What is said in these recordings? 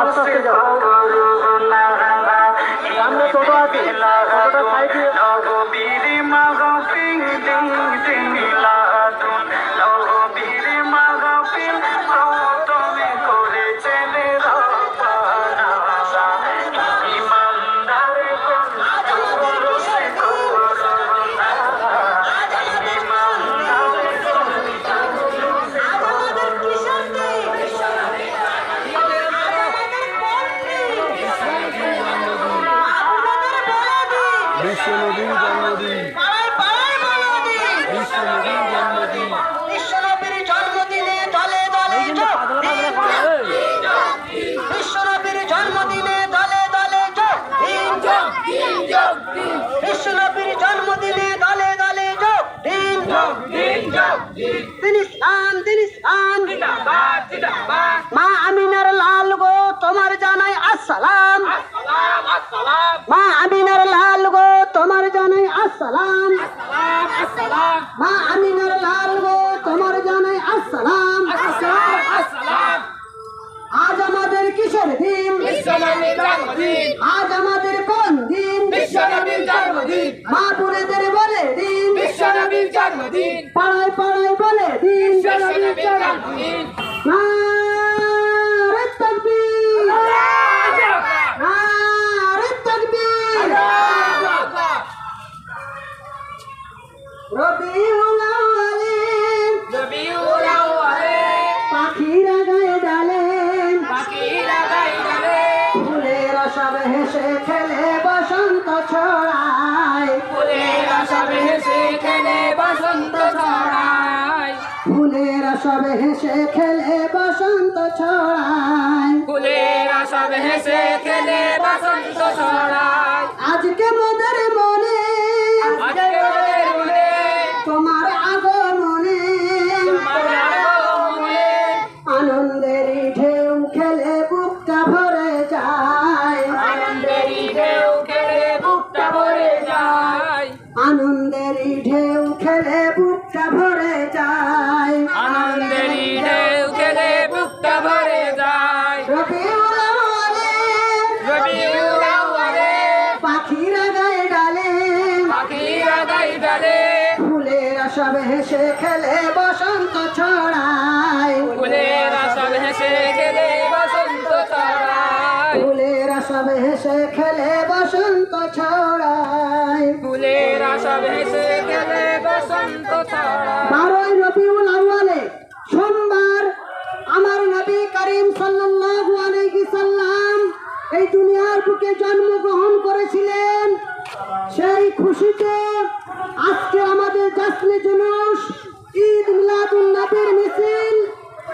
আচ্ছা, সামনে টোটো আছে। টোটোটা সাইড দিয়ে আসসালাম। মা আমিনার লাল গো তোমার জানাই আসসালাম। আজ আমাদের কিসের দিন। আজ আমাদের কোন দিন? মা বোনেদের বলে দিন। পাড়ায় পাড়ায় বলে দিন। সব হেসে খেলে বসন্ত ছড়ায়। ফুলেরা সবে হেসে খেলে বসন্ত ছড়ায়। হেসে খেলে বসন্ত ছড়ায়। ফুলেরা সব হেসে খেলে বসন্ত ছড়ায়। ফুলের সব হেসে খেলে বসন্ত ছড়ায়। ফুলেরা সব হেসে খেলে বসন্ত ছড়ায়। বারোই রবিউল আউয়ালে সোমবার আমার নবী করিম সাল্লাল্লাহু আলাইহি সাল্লাম এই দুনিয়ার বুকে জন্মগ্রহণ করেছিলেন। সেই খুশিতে আজকে জাসনে জুলুস, ঈদ মিলাদুন নবীর মিছিল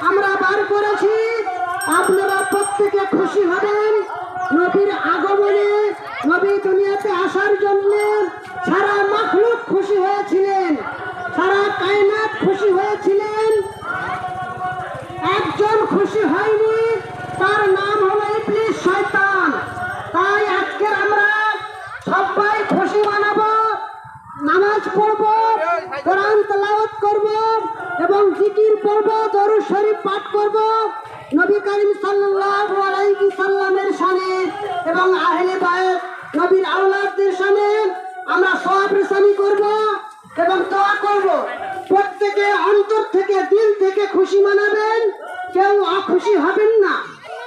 আমরা বার করেছি। আপনারা প্রত্যেকে খুশি হবেন। নবীর আগমনে, নবী দুনিয়াতে আসার জন্য সারা মাখলুক খুশি হয়েছিলেন। সারা কায়নাত খুশি হয়েছিলেন। একজন খুশি হয়নি, তার নাম হলো ইবলিস শয়তান। তাই আজকে আমরা সবাই খুশি মানাবো, নামাজ পড়ব করব এবং জিকির পড়ব, দরুদ শরীফ পাঠ করব। নবী করিম সাল্লাল্লাহু আলাইহি সাল্লামের শানে এবং আহলে বায়ত নবীর আওলাদদের শানে আমরা সব রেসানি করব এবং দোয়া করব। প্রত্যেকে অন্তর থেকে, দিল থেকে খুশি মানাবেন, কেউ অখুশি হবেন না।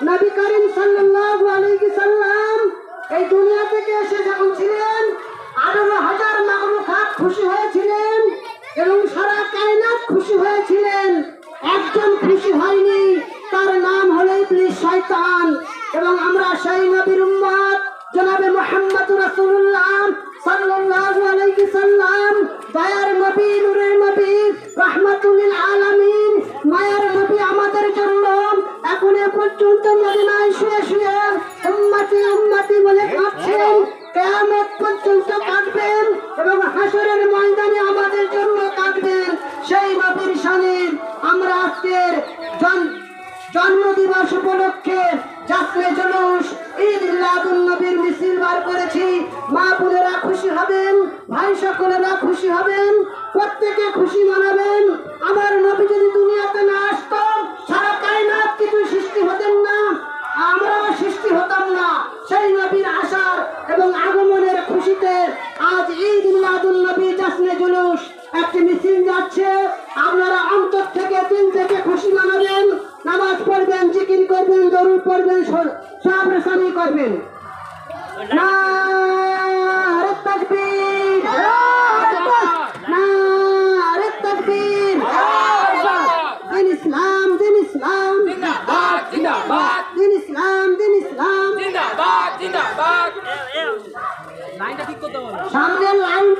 নবী করিম সাল্লাল্লাহু আলাইহি সাল্লাম এই দুনিয়া থেকে এসে যখন ছিলেন, আঠারো হাজার মাগলুকাত খুশি হয়েছিলেন। এবং সারা কায়নাত খুশি হয়েছিলেন। একজন খুশি হয়নি, তার নাম হলো ইবলিস শয়তান। এবং আমরা সেই নবীর উম্মত, জনাবে মোহাম্মদ রাসূলুল্লাহ সাল্লাল্লাহু আলাইহি সাল্লাম। দয়ার নবী, নূরের নবী, রাহমাতুল আলামিন, মায়ার নবী আমাদের জন্য এখন পর্যন্ত মদিনায় শুয়ে শুয়ে উম্মতি উম্মতি বলে কাঁদছেন কেয়ামত পর্যন্ত কাঁদবেন এবং হাসরের ময়দানে আমাদের জন্য কাঁদবেন সেই নবীর শানে আমরা আজকের জন জন্মদিবস উপলক্ষে যাত্রে জলুস ঈদ নবীর মিছিল বার করেছি। মা বোনেরা খুশি হবেন, ভাই সকলেরা খুশি হবেন, প্রত্যেকে খুশি মানাবেন। আমার নবী যদি দুনিয়াতে না আসতো, সারা কায়নাত কিছু সৃষ্টি হতেন না। আমরাও সৃষ্টি হতাম না। সেই নবীর আসার এবং আগমনের খুশিতে করবেন দরুদ পড়বেন সব রেসানি করবেন। নারে তাকবীর নারে তাকবীর দিন ইসলাম দিন ইসলাম। দিন ইসলাম দিন ইসলাম। জিন্দাবাদ জিন্দাবাদ। লাইনটা ঠিক করতে বলো। সামনের লাইনটা